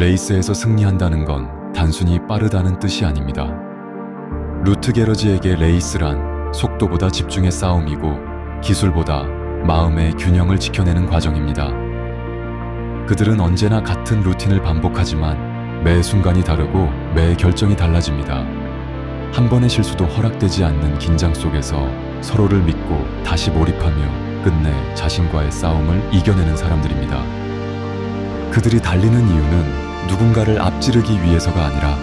레이스에서 승리한다는 건 단순히 빠르다는 뜻이 아닙니다. 루트 게러지에게 레이스란 속도보다 집중의 싸움이고 기술보다 마음의 균형을 지켜내는 과정입니다. 그들은 언제나 같은 루틴을 반복하지만 매 순간이 다르고 매 결정이 달라집니다. 한 번의 실수도 허락되지 않는 긴장 속에서 서로를 믿고 다시 몰입하며 끝내 자신과의 싸움을 이겨내는 사람들입니다. 그들이 달리는 이유는 누군가를 앞지르기 위해서가 아니라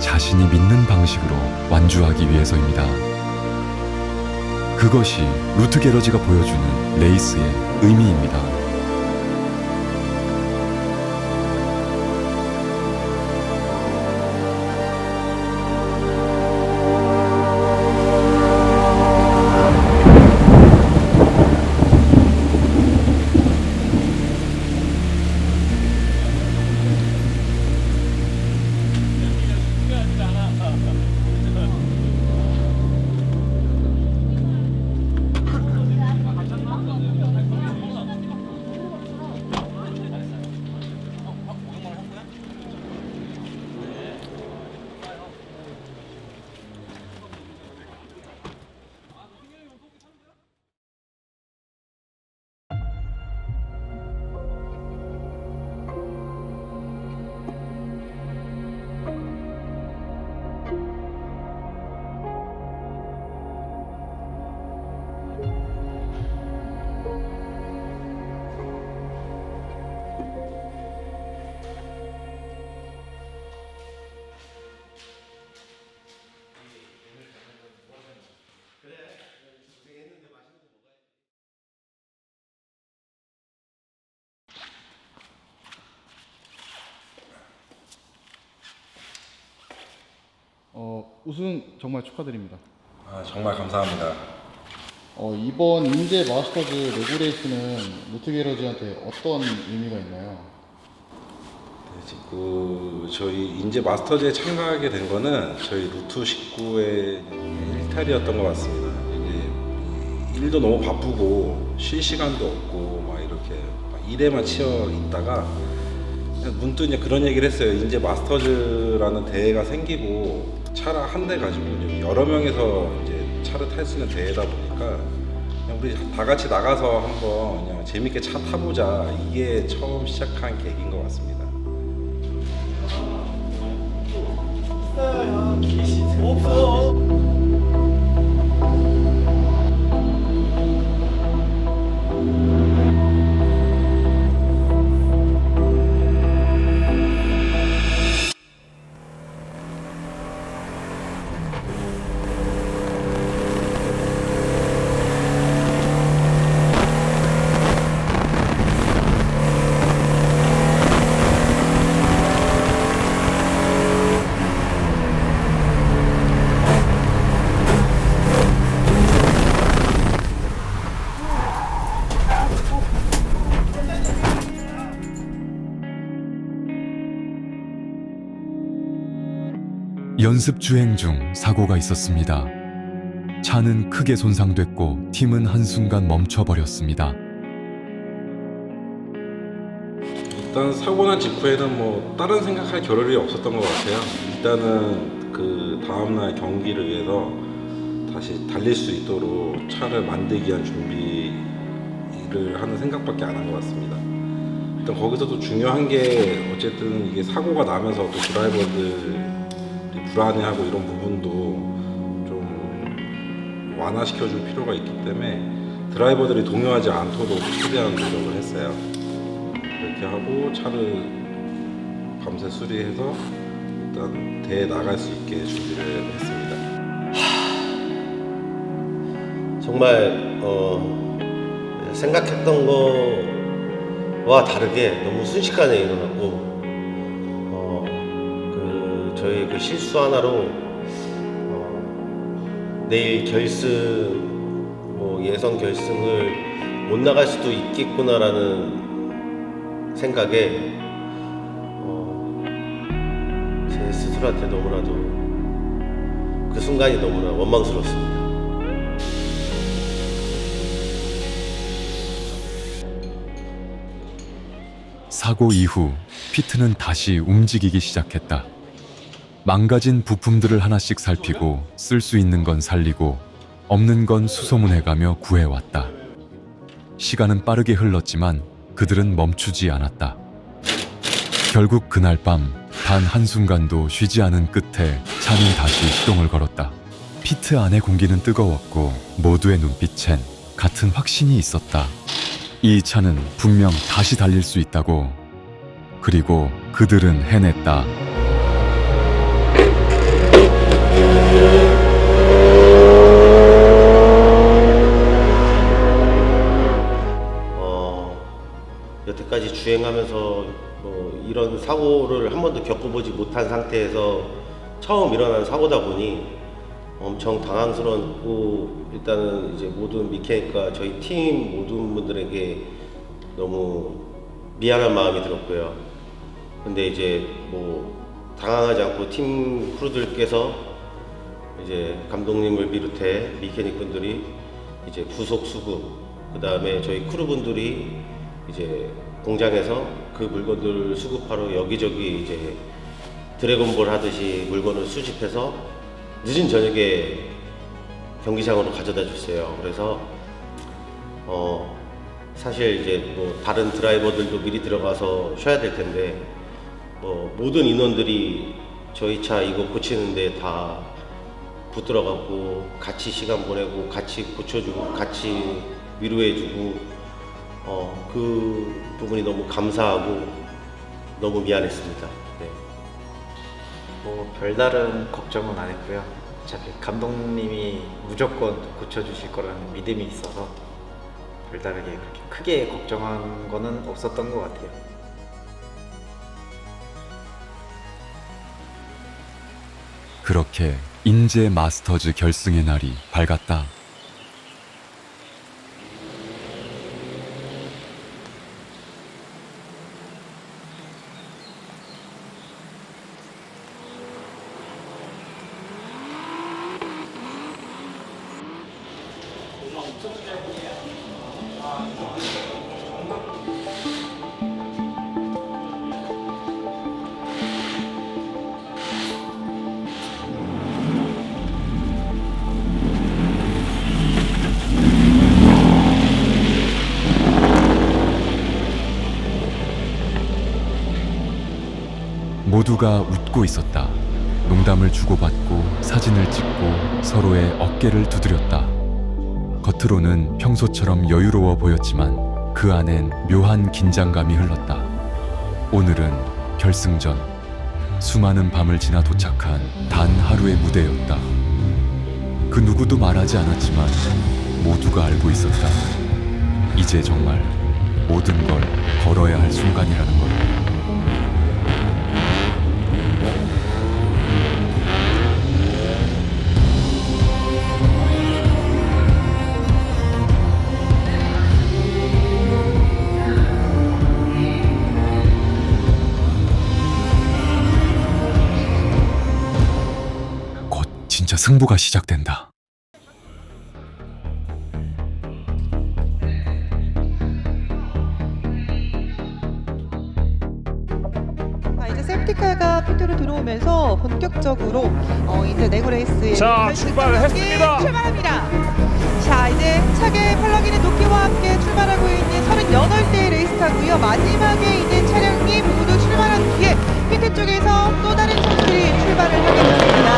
자신이 믿는 방식으로 완주하기 위해서입니다. 그것이 루트 게러지가 보여주는 레이스의 의미입니다. 우승 정말 축하드립니다. 아, 정말 감사합니다. 어, 이번 인제 마스터즈 레고레이스는 루트 게러지한테 어떤 의미가 있나요? 네, 지금 그 저희 인제 마스터즈에 참가하게 된 거는 저희 루트 19의 일탈이었던 것 같습니다. 이게 일도 너무 바쁘고 쉴 시간도 없고 막 이렇게 막 일에만 치여 있다가 문득 이제 그런 얘기를 했어요. 인제 마스터즈라는 대회가 생기고 차를 한 대 가지고 여러 명이서 이제 차를 탈 수 있는 대회다 보니까 그냥 우리 다 같이 나가서 한번 그냥 재밌게 차 타보자 이게 처음 시작한 계기인 것 같습니다. 연습 주행 중 사고가 있었습니다. 차는 크게 손상됐고 팀은 한순간 멈춰버렸습니다. 일단 사고 난 직후에는 뭐 다른 생각할 겨를이 없었던 것 같아요. 일단은 그 다음날 경기를 위해서 다시 달릴 수 있도록 차를 만들기 위한 준비를 하는 생각밖에 안 한 것 같습니다. 일단 거기서도 중요한 게 어쨌든 이게 사고가 나면서 또 드라이버들이 불안해하고 이런 부분도 좀 완화시켜 줄 필요가 있기 때문에 드라이버들이 동요하지 않도록 최대한 노력을 했어요. 이렇게 하고 차를 밤새 수리해서 일단 대회 나갈 수 있게 준비를 했습니다. 정말 어, 생각했던 거와 다르게 너무 순식간에 일어났고 저희 그 실수 하나로 어, 내일 결승 뭐 예선 결승을 못 나갈 수도 있겠구나라는 생각에 어, 제 스스로한테 너무나도 그 순간이 너무나 원망스러웠습니다. 사고 이후 피트는 다시 움직이기 시작했다. 망가진 부품들을 하나씩 살피고 쓸 수 있는 건 살리고 없는 건 수소문해가며 구해왔다. 시간은 빠르게 흘렀지만 그들은 멈추지 않았다. 결국 그날 밤 단 한순간도 쉬지 않은 끝에 차는 다시 시동을 걸었다. 피트 안의 공기는 뜨거웠고 모두의 눈빛엔 같은 확신이 있었다. 이 차는 분명 다시 달릴 수 있다고. 그리고 그들은 해냈다. 주행하면서 뭐 이런 사고를 한 번도 겪어보지 못한 상태에서 처음 일어난 사고다 보니 엄청 당황스럽고 일단은 이제 모든 미케니까 저희 팀 모든 분들에게 너무 미안한 마음이 들었고요. 근데 이제 뭐 당황하지 않고 팀 크루들께서 이제 감독님을 비롯해 미케닉 분들이 이제 구속 수급 그 다음에 저희 크루 분들이 이제 공장에서 그 물건들을 수급하러 여기저기 이제 드래곤볼 하듯이 물건을 수집해서 늦은 저녁에 경기장으로 가져다 줬어요. 그래서 어 사실 이제 뭐 다른 드라이버들도 미리 들어가서 쉬어야 될 텐데 뭐 모든 인원들이 저희 차 이거 고치는데 다 붙들어가고 같이 시간 보내고 같이 고쳐주고 같이 위로해주고 어, 그 부분이 너무 감사하고 너무 미안했습니다. 네. 뭐 별다른 걱정은 안 했고요. 어차피 감독님이 무조건 고쳐주실 거라는 믿음이 있어서 별다르게 그렇게 크게 걱정한 거는 없었던 것 같아요. 그렇게 인제 마스터즈 결승의 날이 밝았다. 모두가 웃고 있었다. 농담을 주고받고 사진을 찍고 서로의 어깨를 두드렸다. 겉으로는 평소처럼 여유로워 보였지만 그 안엔 묘한 긴장감이 흘렀다. 오늘은 결승전. 수많은 밤을 지나 도착한 단 하루의 무대였다. 그 누구도 말하지 않았지만 모두가 알고 있었다. 이제 정말 모든 걸 걸어야 할 순간이라는 걸. 승부가 시작된다. 자, 이제 세프티카가 피트로 들어오면서 본격적으로 어, 이제 레고레이스의 자, 결승 출발을 경기 했습니다. 출발합니다. 자, 이제 차게 팔러기는 도끼와 함께 출발하고 있는 38대의 레이스카고요. 마지막에 이제 차량이 모두 출발한 뒤에 피트 쪽에서 또 다른 차들이 출발을 하게 됩니다.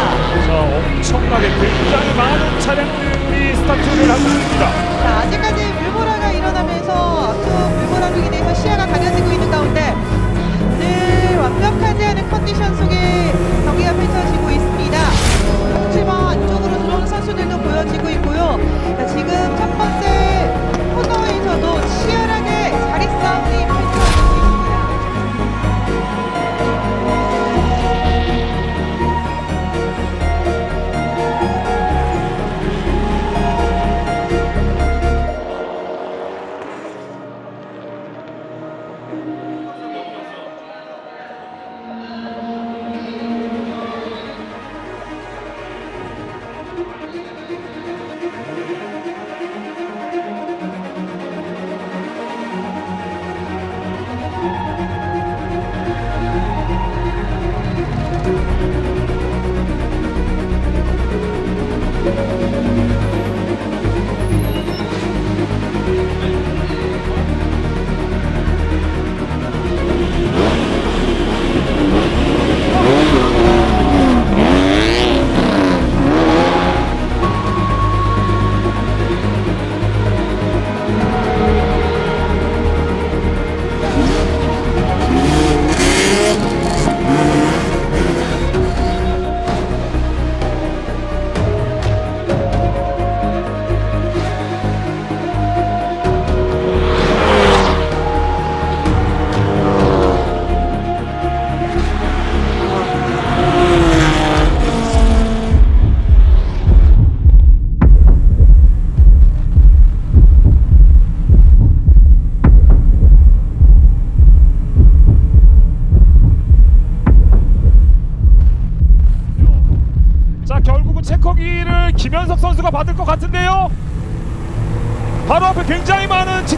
자, 엄청나게 굉장히 많은 차량들이 스타트를 하고 있습니다. 자, 아직까지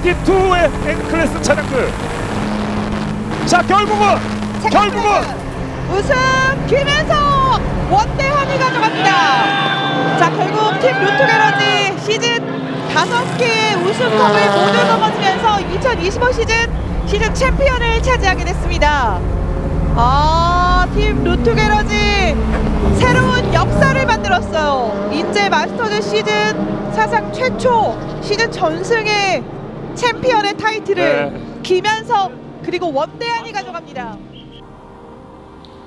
많은 GT2의 N클래스 차량들. 자 결국은 결국은 우승 김현석 원대한이 가져갑니다. 자 결국 팀 루트게러지 시즌 다섯 개의 우승컵을 모두 넘어지면서 2025 시즌 시즌 챔피언을 차지하게 됐습니다. 아, 팀 루트게러지 새로운 역사를 만들었어요. 인제 마스터즈 시즌 사상 최초 시즌 전승의 챔피언의 타이틀을 네. 김현석 그리고 원대한이 가져갑니다.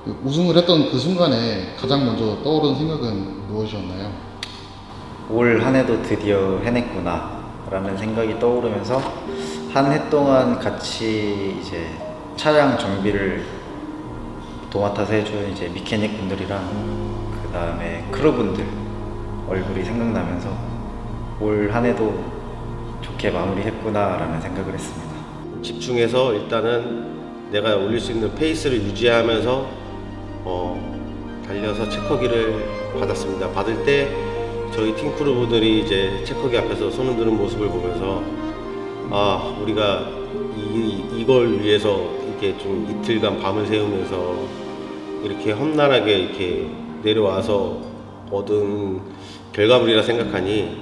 그 우승을 했던 그 순간에 가장 먼저 떠오른 생각은 무엇이었나요? 올 한 해도 드디어 해냈구나 라는 생각이 떠오르면서 한 해 동안 같이 이제 차량 정비를 도맡아서 해준 이제 미케닉 분들이랑 그 다음에 크루 분들 얼굴이 생각나면서 올 한 해도 좋게 마무리했구나 라는 생각을 했습니다. 집중해서 일단은 내가 올릴 수 있는 페이스를 유지하면서 어, 달려서 체커기를 받았습니다. 받을 때 저희 팀 크루분들이 이제 체커기 앞에서 손 흔드는 모습을 보면서 아 우리가 이, 이걸 위해서 이렇게 좀 이틀간 밤을 새우면서 이렇게 험난하게 이렇게 내려와서 얻은 결과물이라 생각하니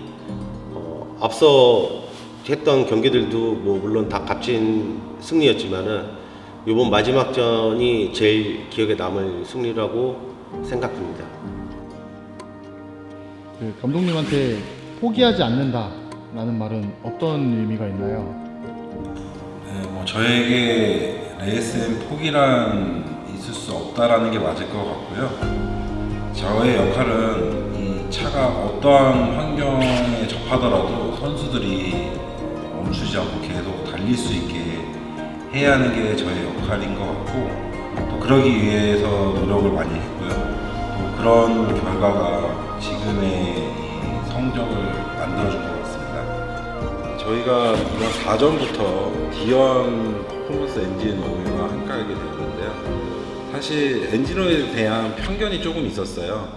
어, 앞서 했던 경기들도 뭐 물론 다 값진 승리였지만은 이번 마지막 전이 제일 기억에 남을 승리라고 생각합니다. 그 감독님한테 포기하지 않는다라는 말은 어떤 의미가 있나요? 네, 뭐 저에게 레이스엔 포기란 있을 수 없다라는 게 맞을 것 같고요. 저의 역할은 이 차가 어떠한 환경에 접하더라도 선수들이 멈추지 않고 계속 달릴 수 있게 해야 하는 게 저의 역할인 것 같고 또 그러기 위해서 노력을 많이 했고요. 또 그런 결과가 지금의 이 성적을 만들어준 것 같습니다. 저희가 이번 4전부터 D1 퍼포먼스 엔진 오일과 함께하게 되었는데요. 사실 엔진 오일에 대한 편견이 조금 있었어요.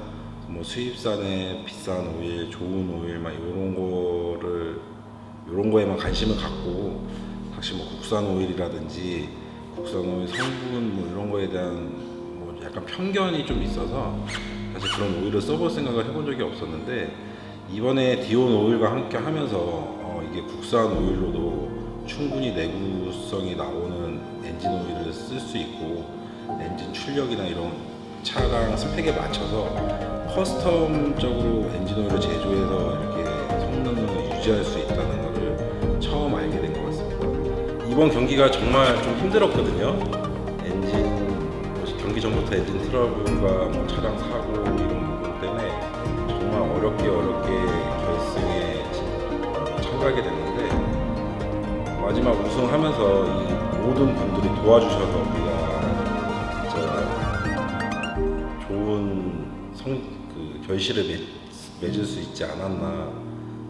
뭐 수입산의 비싼 오일, 좋은 오일 막 이런 거를 이런 거에만 관심을 갖고 사실 뭐 국산 오일이라든지 국산 오일 성분 뭐 이런 거에 대한 뭐 약간 편견이 좀 있어서 사실 그런 오일을 써볼 생각을 해본 적이 없었는데 이번에 디온 오일과 함께 하면서 어, 이게 국산 오일로도 충분히 내구성이 나오는 엔진 오일을 쓸 수 있고 엔진 출력이나 이런 차량 스펙에 맞춰서 커스텀적으로 엔진 오일을 제조해서 이렇게 성능을 유지할 수 있다는 이번 경기가 정말 좀 힘들었거든요. 엔진 뭐 경기 전부터 엔진 트러블과 뭐 차량 사고 이런 부분 때문에 정말 어렵게 어렵게 결승에 참가하게 됐는데 마지막 우승하면서 이 모든 분들이 도와주셔서 우리가 진짜 좋은 성, 그 결실을 맺, 맺을 수 있지 않았나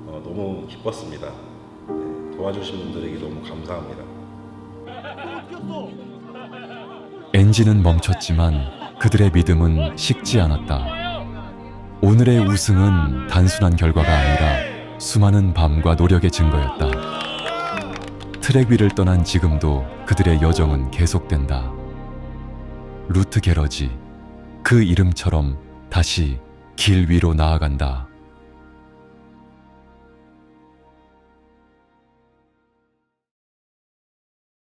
어, 너무 기뻤습니다. 네, 도와주신 분들에게 너무 감사합니다. 엔진은 멈췄지만 그들의 믿음은 식지 않았다. 오늘의 우승은 단순한 결과가 아니라 수많은 밤과 노력의 증거였다. 트랙 위를 떠난 지금도 그들의 여정은 계속된다. 루트 게러지, 그 이름처럼 다시 길 위로 나아간다.